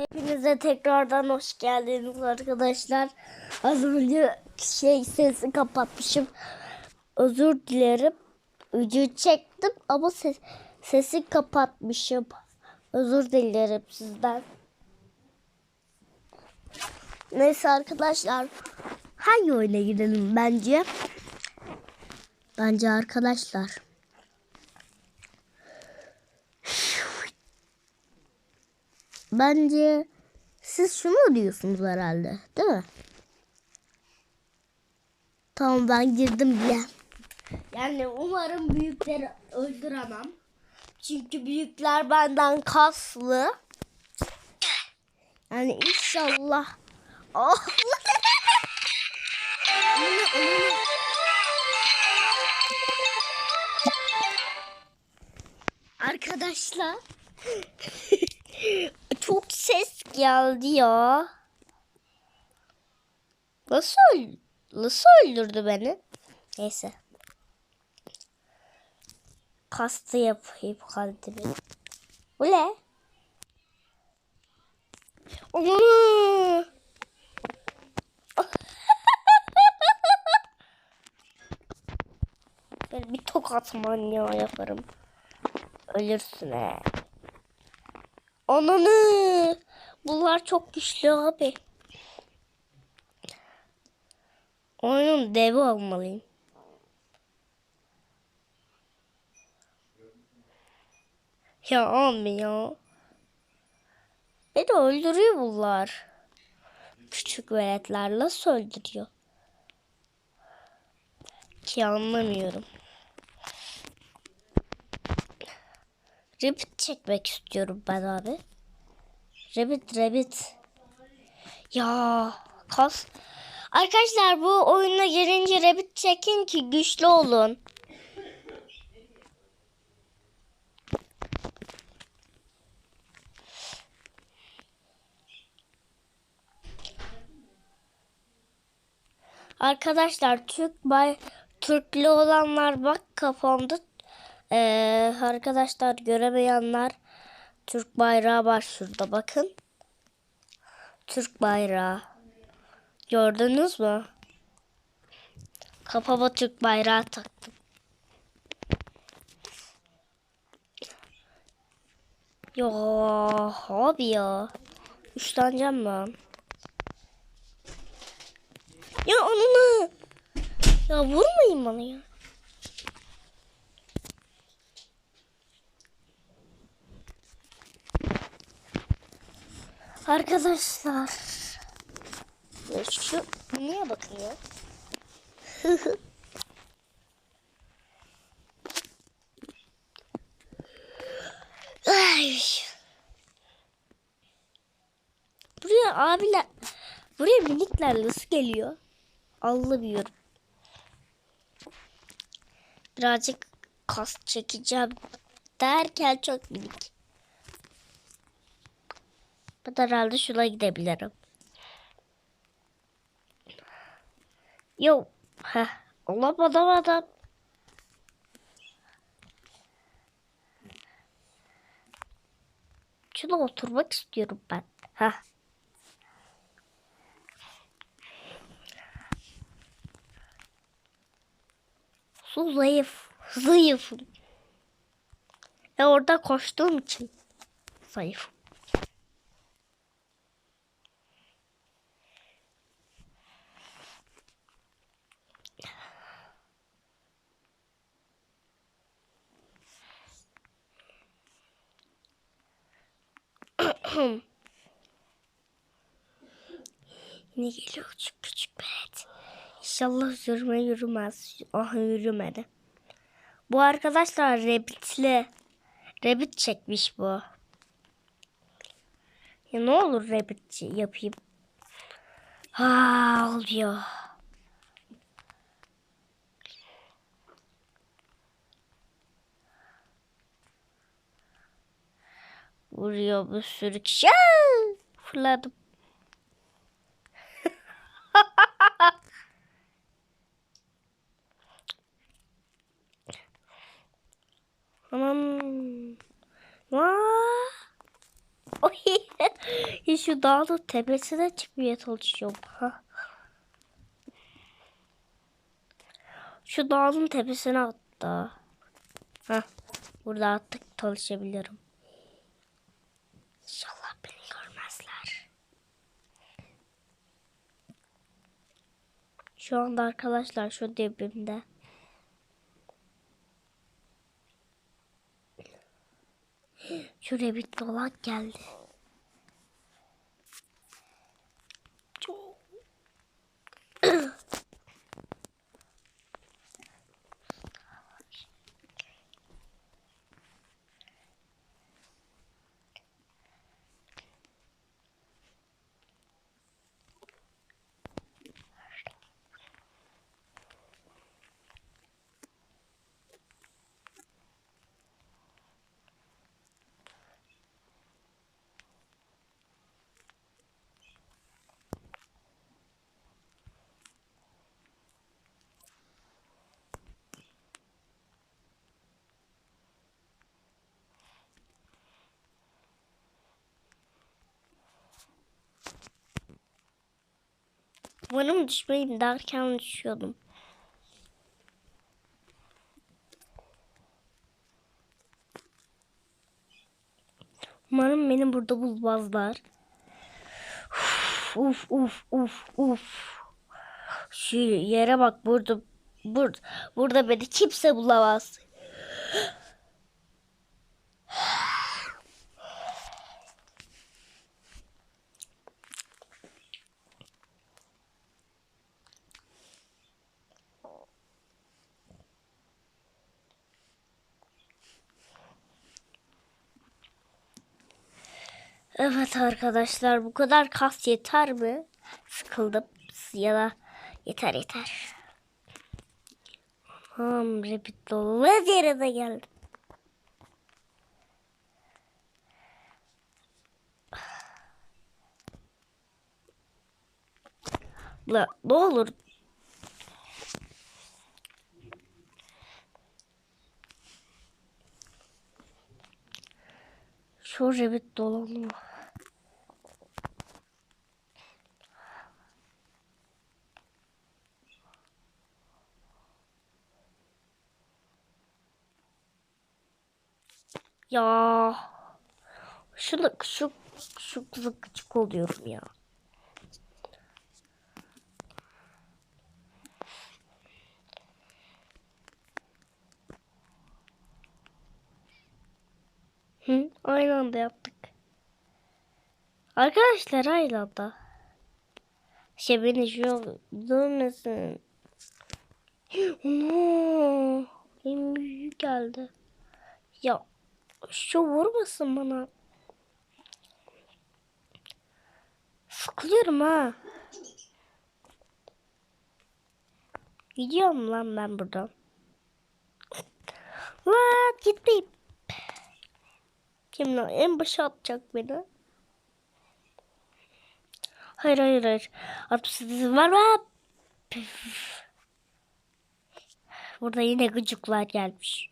Hepinize tekrardan hoş geldiniz arkadaşlar. Az önce şey sesi kapatmışım. Özür dilerim. Ucu çektim ama ses, sesi kapatmışım. Özür dilerim sizden. Neyse arkadaşlar. Hangi oyuna girelim bence? Bence arkadaşlar. Bence siz şunu diyorsunuz herhalde, değil mi? Tamam ben girdim bile. Yani umarım büyükleri öldüremem. Çünkü büyükler benden kaslı. Yani inşallah. Oh. Arkadaşlar. Çok ses geldi ya. Nasıl, öl- nasıl öldürdü beni? Neyse. Kastı yapayım kalbimi. Bu ne? Ben bir tokat manyağı yaparım. Ölürsün he. Ananı. Bunlar çok güçlü abi. Oyunun devi olmalıyım. Ya abi ya. Beni öldürüyor bunlar. Küçük veletler nasıl öldürüyor? Ki anlamıyorum. Rabbit çekmek istiyorum ben abi. Rabbit rabbit. Ya kas. Arkadaşlar bu oyuna girince rabbit çekin ki güçlü olun. Arkadaşlar Türk bay Türklü olanlar bak kafamda ee, arkadaşlar göremeyenler Türk bayrağı var şurada bakın. Türk bayrağı. Gördünüz mü? Kafama Türk bayrağı taktım. Ya abi ya. Üçleneceğim ben. Ya onunu. Ya vurmayın bana ya. Arkadaşlar. Ya şu niye bakıyor? Ay. Buraya abiler, buraya minikler nasıl geliyor? Anlamıyorum. Birazcık kas çekeceğim derken çok minik. Ben herhalde şuna gidebilirim. Yo. Heh. Olamadım adam. Şuna oturmak istiyorum ben. Heh. Su zayıf. Zayıfım. E orada koştuğum için zayıfım. Yine geliyor küçük küçük Berat. İnşallah yürüme yürümez. Ah yürümedi. Bu arkadaşlar Rabbit'li. Rabbit çekmiş bu. Ya ne olur Rabbit yapayım. Ha oluyor. Vuruyor bir sürü kişi. Aa! Fırladım. Oy. ya şu dağın tepesine çıkmaya çalışıyorum. Ha. Şu dağın tepesine attı. Ha. Burada artık çalışabilirim. İnşallah beni görmezler. Şu anda arkadaşlar şu dibimde. Şuraya bir dolak geldi. Çok- Umarım düşmeyeyim derken düşüyordum. Umarım beni burada bulmazlar. Uf uf uf uf. Şu yere bak burada burada burada beni kimse bulamaz. Evet arkadaşlar bu kadar kas yeter mi? Sıkıldım ya da yeter yeter. Tamam repeat dolu yere de geldim. Ne olur Şu rabbit dolanıyor. Ya şunu şu şu kızı gıcık oluyorum ya. Hı, aynı anda yaptık. Arkadaşlar aynı anda. Şey beni şu dönmesin. No. Benim geldi. Ya şu vurmasın bana. Sıkılıyorum ha. Gidiyorum lan ben buradan. Lan gitmeyeyim. Kim lan? En başa atacak beni. Hayır hayır hayır. Atmışsınız var mı? Burada yine gıcıklar gelmiş.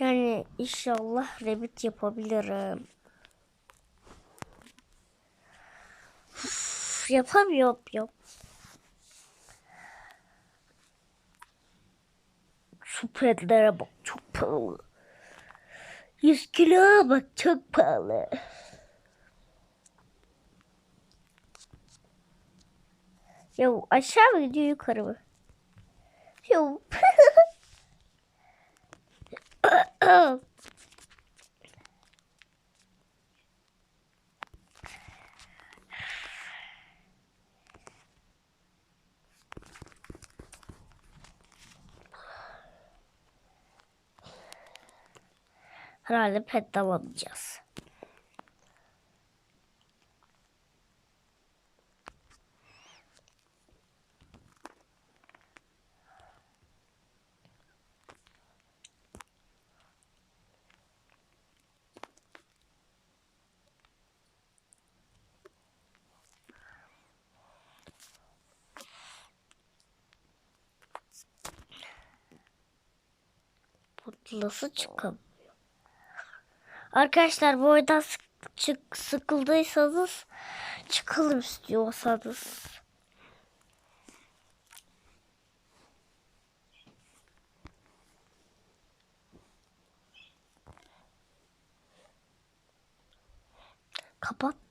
Yani inşallah rabbit yapabilirim. Uf, yapamıyorum yok. Şu pedlere bak çok pahalı. 100 kilo bak çok pahalı. Ya aşağı mı gidiyor yukarı mı? Yo. Herhalde pet alamayacağız. Nasıl çıkamıyor? Arkadaşlar bu oyundan çık, sıkıldıysanız çıkalım istiyorsanız. Kapat.